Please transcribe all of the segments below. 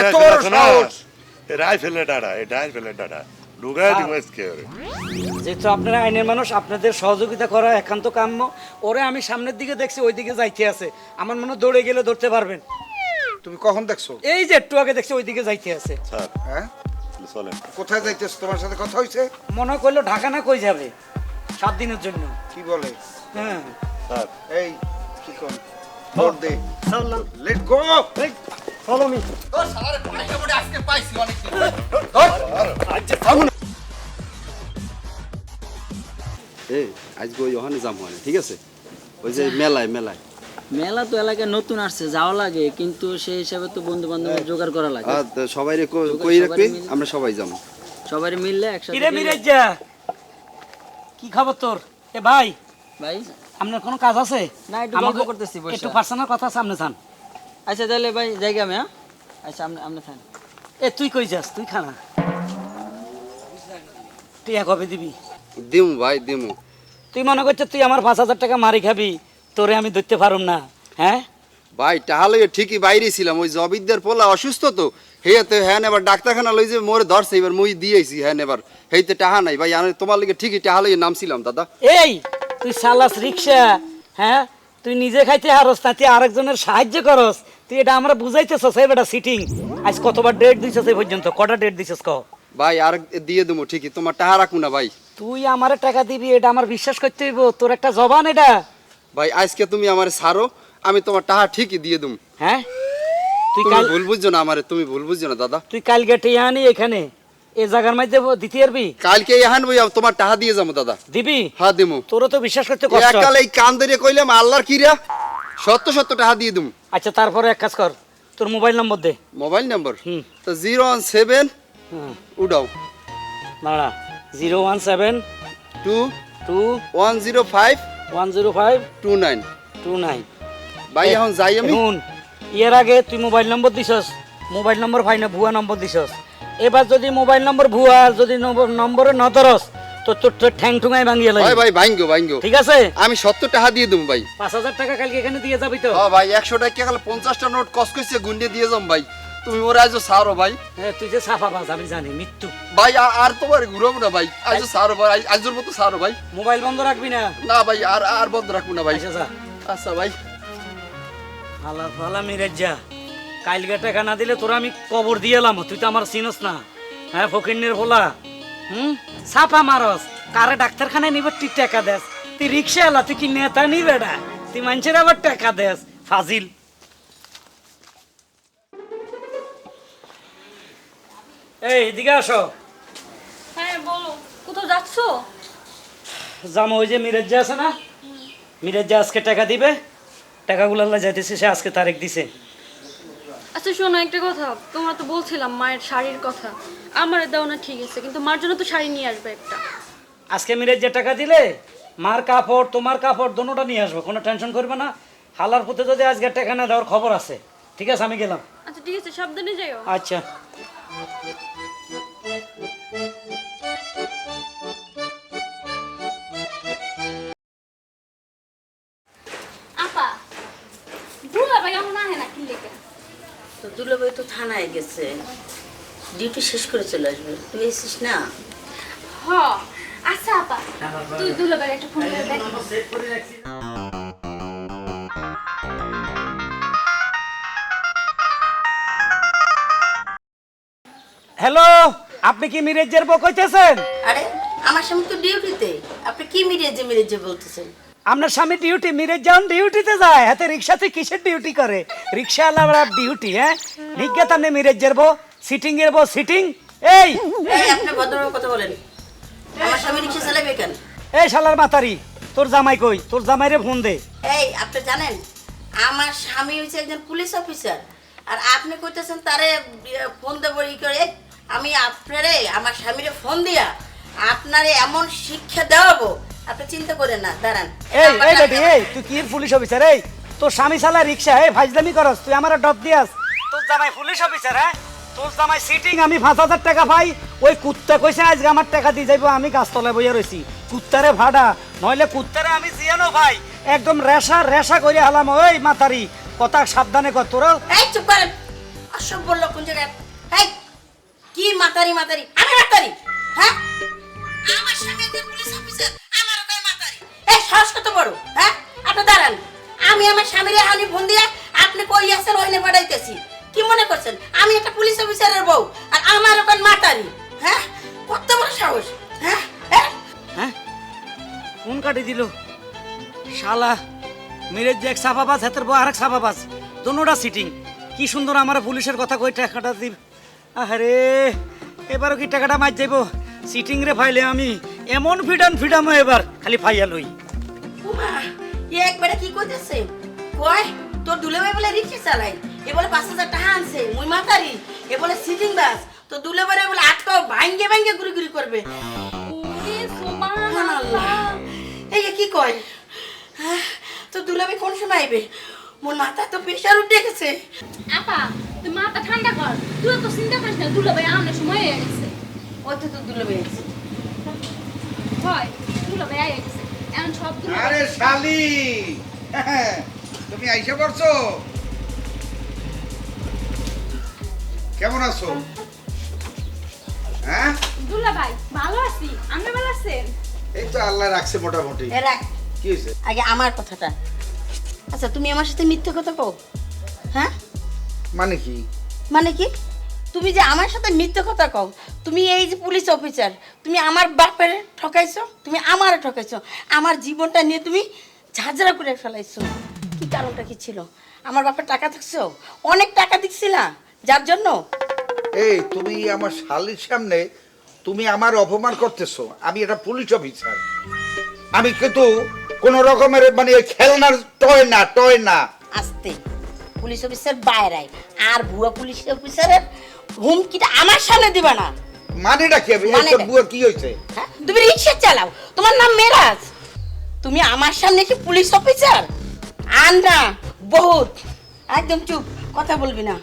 এত বড় সাহস ডাড়া ডাড়া আজকে যেহেতু আপনারা আইনের মানুষ আপনাদের সহযোগিতা করা একান্ত কাম্য। ওরে আমি সামনের দিকে দেখছি ওই দিকে যাইতে আছে। আমার মনে দৌড়ে গেলে ধরতে পারবেন। তুমি কখন দেখছ? এই যে একটু আগে দেখছি ওই দিকে যাইতে আছে। স্যার হ্যাঁ? চলেন। কোথায় যাইতেছ? তোমার সাথে কথা হয়েছে মনে করল ঢাকা না কই যাবে? সাত দিনের জন্য। কি বলে? হ্যাঁ। স্যার। এই কি কোন? ভোট দে। লেট গো ফলো মি এ আজকে ওই ওখানে যাম হয় ঠিক আছে? ওই যে মেলায় মেলায়। মেলা তো এলাকায় নতুন আসছে যাওয়া লাগে কিন্তু সেই হিসাবে তো বন্ধু বান্ধব জোগাড় করা লাগে। সবাই কই রাখবি? আমরা সবাই যাম সবাই মিললে একসাথে কি খবর তোর? এ ভাই ভাই? আপনার কোনো কাজ আছে? না, একটু গল্প করতেছি একটু পার্সোনাল কথা সামনে থান। আচ্ছা তাহলে ভাই জায়গা আমি হ্যাঁ? আচ্ছা আপনি আপনি থাকেন এ তুই কই যাস? তুই খানা। তুই কবে দিবি। দিমু ভাই দিমু। তুই মনে করছিস তুই আমার পাঁচ হাজার টাকা মারি খাবি তোরে আমি ধরতে পারুম না হ্যাঁ? ভাই তাহলে ঠিকই বাইরে ছিলাম। ওই জবিদ্যার পোলা অসুস্থ তো। হেয়াতে হ্যাঁ এবার ডাক্তারখানা লই যে মোরে ধরছে এবার মুই দিয়েছি হ্যাঁ এবার। হেইতে টাহা নাই ভাই আমি তোমার লিগে ঠিকই টাহা লইয়ে নামছিলাম দাদা। এই তুই সালাস রিক্সা হ্যাঁ? তুই নিজে খাইতে হারস না তুই আরেকজনের সাহায্য করস। তুই এটা আমরা বুঝাইতেছস এই বেটা সিটিং আজ কতবার ডেট দিছস এই পর্যন্ত? কটা ডেট দিছস ক ভাই আর দিয়ে দেবো ঠিকই। তোমার টাকা রাখু না ভাই। তুই আমারে টাকা দিবি এটা আমার বিশ্বাস করতে হইব। তোর একটা জবান এটা। ভাই আজকে তুমি আমারে ছাড়ো আমি তোমার টাকা ঠিকই দিয়ে দেবো। হ্যাঁ? তুই কাল ভুল বুঝছ না আমারে তুমি ভুল বুঝছ না দাদা। তুই কাল গেটে আনি এখানে। এ জায়গার মধ্যে দিতে পারবি? কালকে এহান বই তোমার টাহা দিয়ে যাব দাদা। দিবি? হ্যাঁ দিমু। তোরও তো বিশ্বাস করতে কষ্ট। একাল এই কান ধরে কইলাম আল্লাহর কিরা সত্য সত্য টাকা দিয়ে দিম। আচ্ছা তারপরে এক কাজ কর। তোর মোবাইল নম্বর দে। Mobile number? হুম। তো জিরো ওয়ান সেভেন হ্যাঁ। উডাও। দাঁড়া। Zero one seven two two one zero five one zero five two nine. Two nine. ভাই এখন যাই আমি? এর আগে তুই মোবাইল নম্বর দিছস মোবাইল নম্বর ভাই না ভুয়া নম্বর দিছস। এবার যদি মোবাইল নম্বর ভুয়া যদি নম্বর- নম্বরে ন ধরস তো তোর তোর ঠ্যাং ঠুঙাই ভাঙিয়ে ভাই লাগবে। ভাই ভাঙ্গো ভাঙ্গো ঠিক আছে? আমি সত্তর টাকা দিয়ে দেবো ভাই। পাঁচ হাজার টাকা কালকে এখানে দিয়ে যাবি তো? হ্যাঁ ভাই একশো টাকা গেলে পঞ্চাশটা নোট কস করছে গুন্ডে দিয়ে যাম ভাই। তুমি ওরা আজও সারো ভাই। হ্যাঁ তুই যে সাফা বাজ আমি জানি মৃত্যু ভাই আর- তোমার ঘুরবো না ভাই। আজও সারো ভাই আজ- আজকের মতো সারো ভাই। মোবাইল বন্ধ রাখবি না? না ভাই আর আর বন্ধ রাখব না ভাই। আচ্ছা যা। আচ্ছা ভাই। ফালা ফালা মিরাজ যা কালকে টাকা না দিলে তোরা আমি কবর দিয়ে এলাম তুই তো আমার চিনস না। হ্যাঁ ভোলা? হুম? মারস। কারে ডাক্তারখানায় নিবে তুই টাকা দেস। তুই রিক্সা এলা তুই কি নেতা নি তুই মানুষের আবার টাকা দেস। ফাজিল। এই এদিকে আসো। হ্যাঁ বলো। কোথাও যাচ্ছো? জামা ওই যে মিরাজ্জা আছে না? মিরাজ্জা আজকে টাকা দিবে? টাকাগুলো আল্লাহ যাইতেছে সে আজকে তারিখ দিছে। আচ্ছা শোনো একটা কথা। তোমরা তো বলছিলাম মায়ের শাড়ির কথা। আমার দাও না ঠিক আছে। কিন্তু মার জন্য তো শাড়ি নিয়ে আসবে একটা। আজকে মিলে যে টাকা দিলে মার কাপড় তোমার কাপড় দোনোটা নিয়ে আসব। কোনো টেনশন করবে না। হালার পথে যদি আজকে টাকা না দেওয়ার খবর আছে। ঠিক আছে আমি গেলাম। আচ্ছা ঠিক আছে সাবধানে যাইও। আচ্ছা। থানায় গেছে। ডিউটি শেষ করে চলে আসবে। তুই এসিস না? হ আচ্ছা আপা। তুই দুলা ভাই একটা ফোন করে দেখ। হ্যালো আপনি কি মিরেজের বউ কইতেছেন? আরে আমার স্বামী তো ডিউটিতে আপনি কি মিরেজে মিরেজে বলতেছেন? আপনার স্বামী ডিউটি মিরাজ যখন ডিউটিতে যায়। হাতে রিক্সাতে কিসের ডিউটি করে? রিক্সা আলাদা ডিউটি হ্যাঁ? নিজ্ঞাত আপনি মিরাজের বউ সিটিং এর বউ সিটিং এই! এই আপনি কথা বলেন। আমার স্বামী রিক্সা চালাবে কেন? এই শালার মাতারি তোর জামাই কই? তোর জামাইরে ফোন দে। এই আপনি জানেন আমার স্বামী হচ্ছে একজন পুলিশ অফিসার আর আপনি কইতেছেন তারে ইয়ে, ফোন দেবো ই করে। আমি আপনারে আমার স্বামীরে ফোন দিয়া আপনারে এমন শিক্ষা দেওয়াবো আপনি চিন্তা করেন না দাঁড়ান। এই এই বেটি এই তুই কি পুলিশ অফিসার এই? তোর স্বামী শালা রিক্সা এই ফাইজলামি করস তুই আমার ডট দিয়াস। তোর জামাই পুলিশ অফিসার হ্যাঁ? তোর জামাই সিটিং আমি পাঁচ হাজার টাকা পাই। ওই কুত্তা কইছে আজকে আমার টাকা দিয়ে যাইবো আমি গাছতলায় বইয়া রইছি। কুত্তারে ভাড়া নইলে কুত্তারে আমি জিয়ানো ভাই। একদম রেশা রেশা করে হালাম ওই মাতারি। কথা সাবধানে কর তোরা এই চুপ করেন। অসভ্য লোক কোন জায়গায়? এই কি মাতারি মাতারি? আমি মাতারি হ্যাঁ? আমার স্বামী একজন পুলিশ অফিসার। এই সাহস কত বড় হ্যাঁ? আপনি দাঁড়ান। আমি আমার স্বামীর হানি ফোন দিয়ে আপনি কই আছেন ওইনে পাঠাইতেছি। কি মনে করছেন? আমি একটা পুলিশ অফিসারের বউ আর আমার ওখানে মাতারি হ্যাঁ? কত বড় সাহস হ্যাঁ? হ্যাঁ? হ্যাঁ? ফোন কাটি দিল। শালা মিরেজ যে এক সাফাবাজ, হাতের বউ আরেক সাফাবাজ, দোনোটা সিটিং কি সুন্দর আমার পুলিশের কথা কই টাকাটা দিব আরে এবারও কি টাকাটা মার যাইব? সিটিং রে ফাইলে আমি। এমন ফিডান ফিডামো এবার খালি ফাইয়া লই। উমা এ একবারে কি করতেছে কয় তোর দুলে ভাই বলে রিক্সা চালাই এ বলে পাঁচ হাজার টাকা আনছে মুই মাতারি এ বলে সিটিং বাস তো দুলেভাই বলে আটকাও ভাঙ্গে ভাঙ্গে ঘুরি ঘুরি করবে। এই কি কয়? হ্যাঁ, তো দুলাভাই কোন সময় আইবে? মোর মাথা তো প্রেশার উঠে গেছে। আপা তুই মাথা ঠান্ডা কর তুই তো চিন্তা করিস না দুলা ভাই আমার সময় হয়ে গেছে। ওই তো তোর দুলাভাই আছে। হয় এখন আরে শালি! তুমি আইসা পড়ছো? কেমন আছো? হ্যাঁ? দুলা ভাই ভালো আছি। আপনি ভালো আছেন? এই তো আল্লাহ রাখছে মোটামুটি। এ রাখ। কি হয়েছে? আগে আমার কথাটা। আচ্ছা তুমি আমার সাথে মিথ্যে কথা কও। হ্যাঁ? মানে কি? মানে কি? তুমি যে আমার সাথে মিথ্যে কথা কও তুমি এই যে পুলিশ অফিসার তুমি আমার বাপের ঠকাইছো তুমি আমার ঠকাইছো আমার জীবনটা নিয়ে তুমি ঝাঁঝরা করে ফেলাইছো। কি কারণটা কি ছিল? আমার বাপের টাকা থাকছো অনেক টাকা দিচ্ছিলা যার জন্য? এই তুমি আমার শালির সামনে তুমি আমার অপমান করতেছো। আমি এটা পুলিশ অফিসার। আমি কিন্তু কোন রকমের মানে খেলনার টয় না টয় না। আসতে। পুলিশ অফিসার বাইরায় আর ভুয়া পুলিশ অফিসারের হুমকিটা আমার সামনে দিবা না। মানেটা কি? হবে মানেটা? বুয়া কি হয়েছে হ্যাঁ? তুমি রিক্সা চালাও। তোমার নাম মেরাজ। তুমি আমার সামনে কি পুলিশ অফিসার। আর না বহুত। একদম চুপ কথা বলবি না।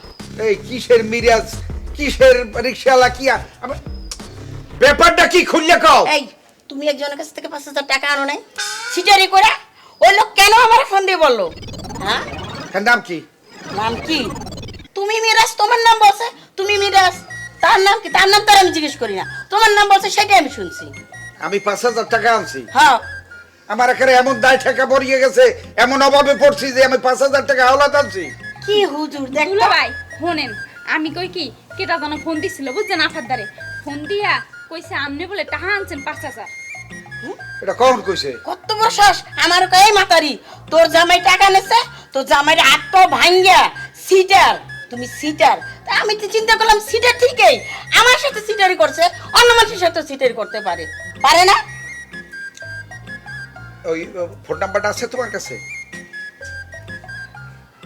এই কিসের মিরাজ? কিসের রিক্সাওয়ালা কি ব্যাপারটা কি খুললে কও? এই তুমি একজনের কাছ থেকে পাঁচ হাজার টাকা আনো নাই? সিটারি করে ওই লোক কেন আমার ফোন দিয়ে বলল? হ্যাঁ? নাম কি? নাম কি? তুমি মিরাজ তোমার নাম বলছে? তুমি মিরাজ তার নাম কি? তার নাম তার আমি জিজ্ঞেস করি না। তোমার নাম বলছে সেটাই আমি শুনছি। আমি পাঁচ হাজার টাকা আনছি। হ্যাঁ। আমার এখানে এমন দায় টাকা পড়িয়ে গেছে এমন অভাবে পড়ছি যে আমি পাঁচ হাজার টাকা হাওলাত আনছি। কি হুজুর দেখ। দুলা ভাই শোনেন আমি কই কি কেটা জানো ফোন দিছিল বুঝছেন আফার দ্বারে। ফোন দিয়া কইছে আমনে বলে টাহা আনছেন পাঁচ হাজার। এটা কখন কইছে? কত বড় শ্বাস আমার কই মাতারি তোর জামাই টাকা নেছে তোর জামাইয়ের আত্ম ভাঙ্গা সিটার। তুমি সিটার তা আমি তো চিন্তা করলাম সিটার ঠিকই। আমার সাথে সিটারি করছে অন্য মানুষের সাথে সিটারি করতে পারে। পারে না? ওই ফোন নাম্বারটা আছে তোমার কাছে?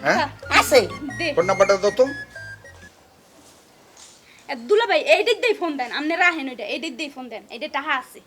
হ্যাঁ? আছে। দে। ফোন নাম্বারটা দাও তো। দুলা ভাই এই দিক দিয়ে ফোন দেন। আমনে রাহেন ওইটা এই দিক দিয়ে ফোন দেন। এটা টাহা আছে।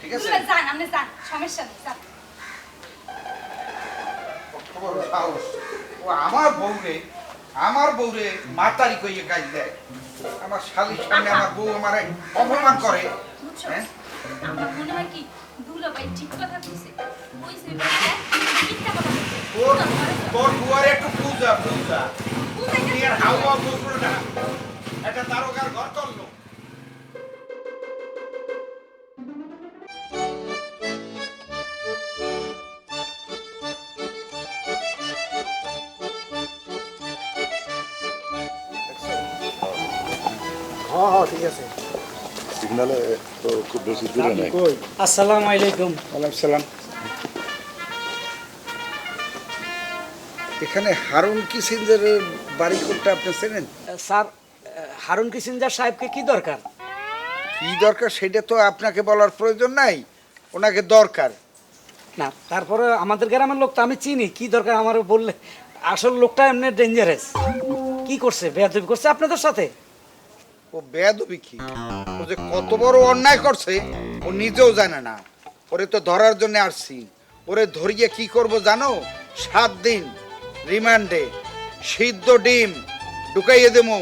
ঠিক আছে? যান আপনি যান সমস্যা নেই যান। ও আমার বউরে আমার বউরে মাতারি কইয়ে কাজ দেয়। আমার শালির সামনে আমার বউ আমার অপমান করে হ্যাঁ? আমার মনে হয় কি দুলা ভাই ঠিক কথা কইছে। কইছে মিথ্যা কথা তোর তোর বুয়ারে একটু পূজা পূজা। তুই আর হাওয়া বকুলো না। এটা তারকার ঘর করল সিগনালে তো খুব বেশি দূরে নেই। আসসালামু আলাইকুম। ওয়ালাইকুম সালাম। এখানে হারুন কিসিঞ্জারের বাড়ি কোনটা আপনি চেনেন? স্যার হারুন সাহেবকে কি দরকার? কি দরকার সেটা তো আপনাকে বলার প্রয়োজন নাই ওনাকে দরকার। না তারপরে আমাদের গ্রামের লোক তো আমি চিনি কি দরকার আমার বললে? আসল লোকটা এমনি ডেঞ্জারাস কি করছে বেয়াদবি করছে আপনাদের সাথে? ও বেয়াদবি কি? ও যে কত বড় অন্যায় করছে ও নিজেও জানে না। ওরে তো ধরার জন্য আসছি। ওরে ধরিয়ে কি করব জানো? সাত দিন রিমান্ডে সিদ্ধ ডিম ঢুকাইয়ে দেবো।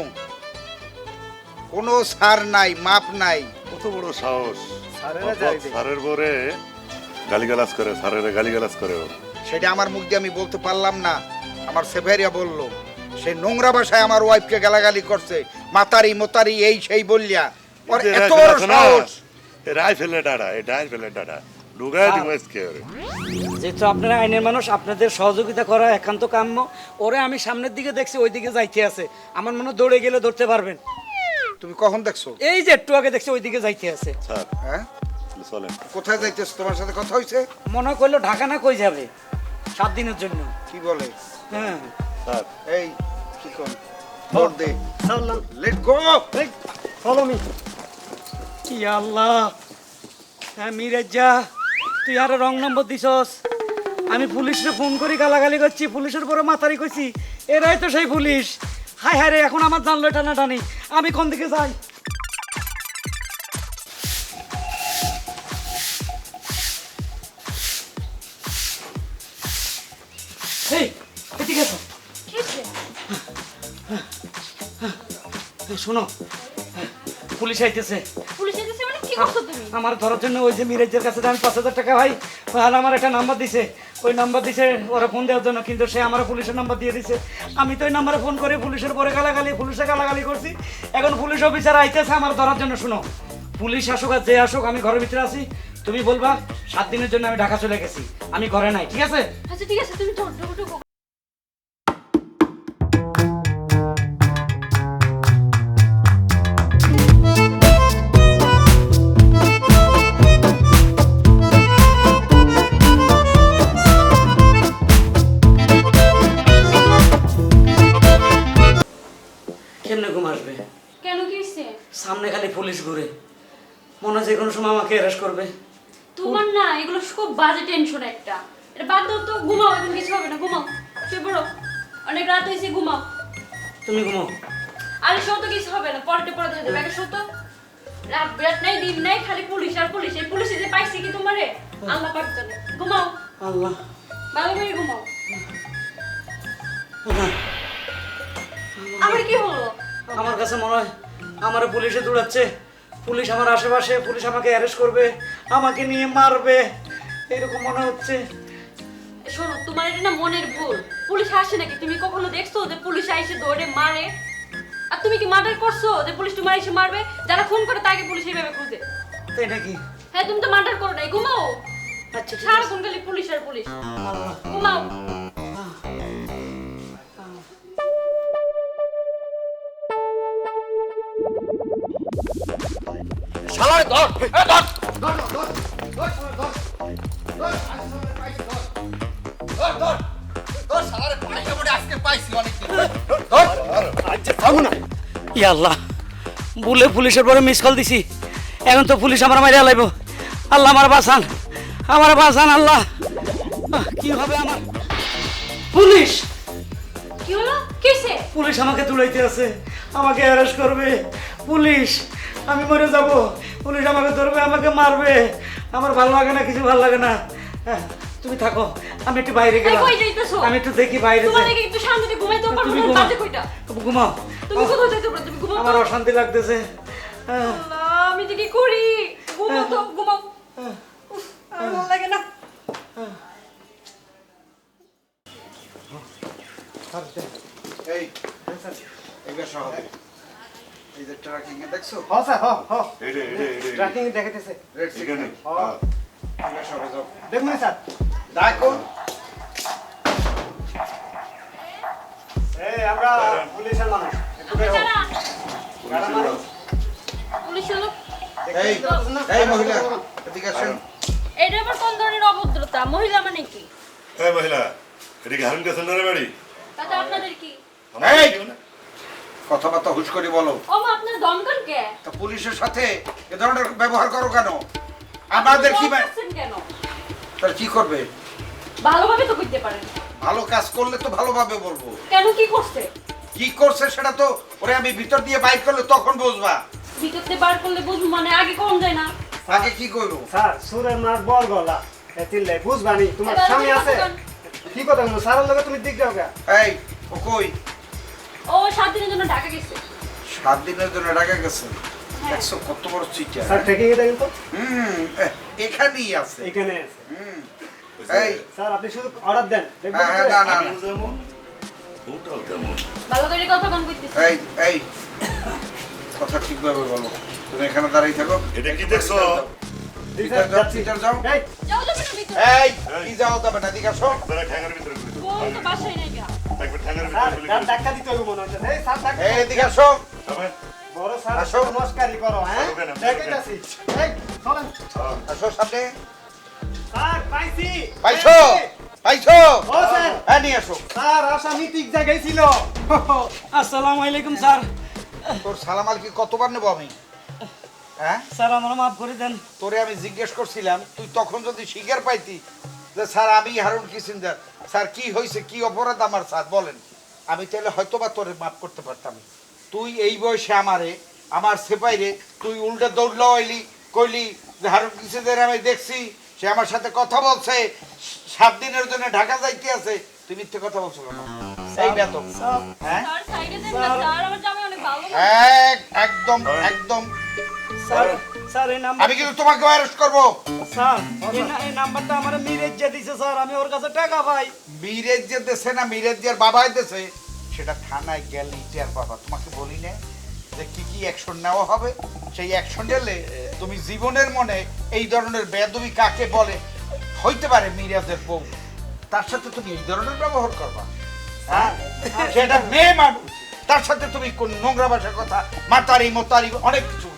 কোনো সার নাই মাপ নাই। কত বড় সাহস। স্যারের পরে গালিগালাজ করে স্যারের গালিগালাজ করে সেটা আমার মুখ দিয়ে আমি বলতে পারলাম না। আমার সেভেরিয়া বলল সে নোংরা ভাষায় আমার ওয়াইফকে গালাগালি করছে। মাতারি মোতারি এই সেই বললিয়া। ওর এত বড় সাহস। রাইফেলে ডাড়া এ রাইফেলে ডাড়া। যেহেতু আপনারা আইনের মানুষ আপনাদের সহযোগিতা করা একান্ত কাম্য। ওরে আমি সামনের দিকে দেখছি ওই দিকে যাইতে আছে। আমার মনে দৌড়ে গেলে ধরতে পারবেন। তুমি কখন দেখছ? এই যে একটু আগে দেখছি ওই দিকে যাইতে আছে। হ্যাঁ? কোথায় যাইতেছ? তোমার সাথে কথা হয়েছে মনে করল ঢাকা না কই যাবে? সাত দিনের জন্য। কি বলে? হ্যাঁ। স্যার। এই কি কোন ভোট দে। চললাম লেট গো ফলো মি কি আল্লাহ। হ্যাঁ মিরাজ্জা তুই আরও রং নম্বর দিছস। আমি পুলিশে ফোন করি গালাগালি করছি পুলিশের পরে মাতারি করছি। এরাই তো সেই পুলিশ। হাই হায় রে এখন আমার জানলো টানা টানি আমি কোন দিকে যাই? এই শোনো পুলিশ আইতেছে। পুলিশ এসেছে মানে কি করছ তুমি? আমার ধরার জন্য ওই যে মিরাজের কাছে আমি পাঁচ হাজার টাকা ভাই আর আমার একটা নাম্বার দিছে। ওই নাম্বার দিছে ওরা ফোন দেওয়ার জন্য কিন্তু সে আমার পুলিশের নাম্বার দিয়ে দিছে। আমি তো ওই নাম্বারে ফোন করে পুলিশের পরে গালাগালি পুলিশে গালাগালি করছি। এখন পুলিশ অফিসার আইতেছে আমার ধরার জন্য শুনো। পুলিশ আসুক আর যে আসুক আমি ঘরের ভিতরে আছি। তুমি বলবা সাত দিনের জন্য আমি ঢাকা চলে গেছি। আমি ঘরে নাই ঠিক আছে? আচ্ছা ঠিক আছে তুমি খুব বাজে টেনশন একটা। এটা বাদ দাও তো ঘুমাও এখন কিছু হবে না ঘুমাও। শুয়ে পড়ো। অনেক রাত হয়েছে ঘুমাও। তুমি ঘুমো আরে শো তো কিছু হবে না পরে পরে দেখা যাবে আগে শো তো। রাত বিরাট নাই দিন নাই খালি পুলিশ আর পুলিশ। এই পুলিশে যে পাইছে কি তোমারে? আল্লাহ পাক জানে। ঘুমাও। আল্লাহ। ভালো করে ঘুমাও। আমার কি হলো? আমার কাছে মনে হয় আমার পুলিশে দৌড়াচ্ছে। পুলিশ আমার আশেপাশে পুলিশ আমাকে অ্যারেস্ট করবে আমাকে নিয়ে মারবে। এরকম মনে হচ্ছে। শোনো তোমার এটা না মনের ভুল। পুলিশ আসে নাকি? তুমি কখনো দেখছ যে পুলিশ আইসে দৌড়ে মারে? আর তুমি কি মার্ডার করছ যে পুলিশ তোমার এসে মারবে? যারা খুন করে তাকে পুলিশ এইভাবে খুঁজে। তাই নাকি হ্যাঁ তুমি তো মার্ডার করো নাই। ঘুমাও। আচ্ছা সারাক্ষণ খালি পুলিশ আর পুলিশ। ঘুমাও। ইয়া আল্লাহ বলে পুলিশের পরে মিস কল দিছি। এখন তো পুলিশ আমার মারিয়া লাইব। আল্লাহ আমার বাঁচান আমার বাঁচান আল্লাহ। কি হবে আমার? পুলিশ! কি হলো? কিসে? পুলিশ আমাকে তুলাইতে আছে আমাকে অ্যারেস্ট করবে। পুলিশ আমি মরে যাব। পুলিশ আমাকে ধরবে আমাকে মারবে। আমার ভালো লাগে না কিছু ভালো লাগে না হ্যাঁ, তুমি থাকো আমি একটু বাইরে গেলাম আমি একটু দেখি বাইরে একটু শান্তিতে পারব তুমি ঘুমাও ঘুমাও তুমি কোথায় যাইতে পারো তুমি ঘুমাও। আমার অশান্তি লাগতেছে হ্যাঁ, আমি যে কি করি ঘুমাও তো ঘুমাও ভালো লাগে না এই এবার সহ এই যে ট্রাকিং এ দেখছ? হ্যাঁ স্যার হ্যাঁ হ্যাঁ এডে এডে এডে ট্র্যাকিং দেখাইতেছে। রেড এখানে সিগন্যাল হ্যাঁ। এবার সহ যাও। দেখুন স্যার। দেখো। এই আমরা পুলিশের মানুষ। একটু বের হও এই এই মহিলা এদিকে আসেন। এটা আবার কোন ধরনের অভদ্রতা? মহিলা মানে কি? এই মহিলা এদিকে হারুন না বাড়ি। তাতে আপনাদের কি? এই! কথাবার্তা হুশ করে বলো। ও মা আপনার দমকল কে? তা পুলিশের সাথে এ ধরনের ব্যবহার করো কেন? আমাদের কি বা- করছেন কেন? তাহলে কি করবে? ভালোভাবে তো করতে পারেন। ভালো কাজ করলে তো ভালোভাবে বলব। কেন কি করছে? কি করছে সেটা তো ওরে আমি ভিতর দিয়ে বাইক করলে তখন বুঝবা। ভিতরতে বার করলে বুঝব মানে আগে কম যায় না? আগে কি করব? স্যার সুরের মাছ বল গলা। এতিলে বুঝবানি? তোমার এবার স্বামী তুমি আছে? কি কথা বলব? স্যারের লগে তুমি দিক যাও গা। এই ও কই? ও সাত দিনের জন্য ঢাকা গেছে। সাত দিনের জন্য ঢাকা গেছে? দেখছ কত বড় চিঠা স্যার ট্রেকিং এ দেখেন তো। হুম এখানেই আছে। এখানে আছে। হুম এই। স্যার আপনি শুধু অর্ডার দেন। দেখবেন হ্যাঁ হ্যাঁ, না না ভালো করে কথা এই এই। কথা ঠিকভাবে বলো। তুমি এখানে দাঁড়িয়ে থাকো। এটা কি দেখছ? যাও যাচ্ছি। ভিতর যাও। এই। যাও যাবে না ভিতরে এই কি যাও তবে না দিকে আসো। ঠ্যাঙের ভিতরে নাই। স্যার মনে হ্যাঁ? হ্যাঁ তোর সালামাল কি কতবার নেব আমি? হ্যাঁ? স্যার আমার মাফ করে দেন। তোরে আমি জিজ্ঞেস করছিলাম তুই তখন যদি স্বীকার পাইতি যে স্যার আমি হারুন কিসিন্দার স্যার কি হয়েছে কি অপরাধ আমার স্যার? বলেন। আমি তাহলে হয়তো বা তোরে মাফ করতে পারতাম। তুই এই বয়সে আমারে আমার সেপাইরে তুই উল্টে দৌড় লইলি কইলি যে হারুন কিসিন্দার আমি দেখছি সে আমার সাথে কথা বলছে সাত দিনের জন্য ঢাকা যাইতে আছে। তুই মিথ্যে কথা বলছো না এই বেতন হ্যাঁ? স্যার সাইডে দেন স্যার আমার জামাই অনেক ভালো। এক- একদম একদম। স্যার স্যার এই নাম্বার আমি কিন্তু তোমাকে অ্যারেস্ট করব। স্যার এই নাম্বারটা আমার মিরেজ যে দিছে স্যার আমি ওর কাছে টাকা পাই। মিরেজ যে দেশে না মিরেজ যে বাবাই দেশে সেটা থানায় গেলে টিয়ার বাবা তোমাকে বলি না যে কি কি অ্যাকশন নেওয়া হবে? সেই অ্যাকশন নিলে তুমি জীবনের মনে এই ধরনের বেদবি কাকে বলে? হইতে পারে মিরাজের বউ। তার সাথে তুমি এই ধরনের ব্যবহার করবা হ্যাঁ? সেটা মেয়ে মানুষ। তার সাথে তুমি কোন নোংরা ভাষার কথা মাতারি মতারি অনেক কিছু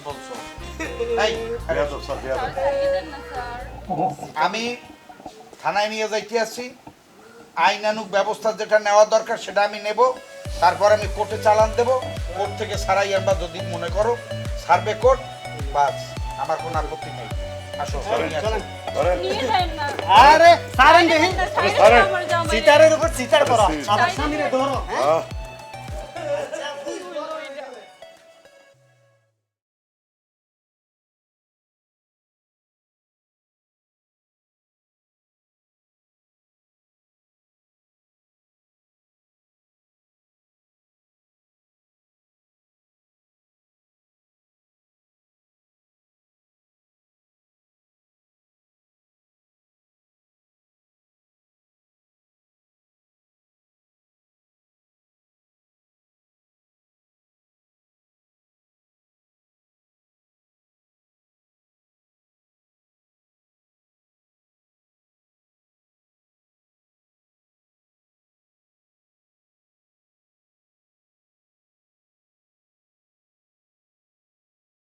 আমি থানায় নিয়ে যাইতে আসছি। আইনানুক ব্যবস্থা যেটা নেওয়া দরকার সেটা আমি নেব। তারপর আমি কোর্টে চালান দেব। কোর্ট থেকে সারাই আনবা যদি মনে করো সার্ভে কোর্ট বাস। আমার কোনো আপত্তি নেই। আসো আরে সাইডে স্যার, আমার উপর সিটার করা। আমার স্বামীরে ধরো হ্যাঁ?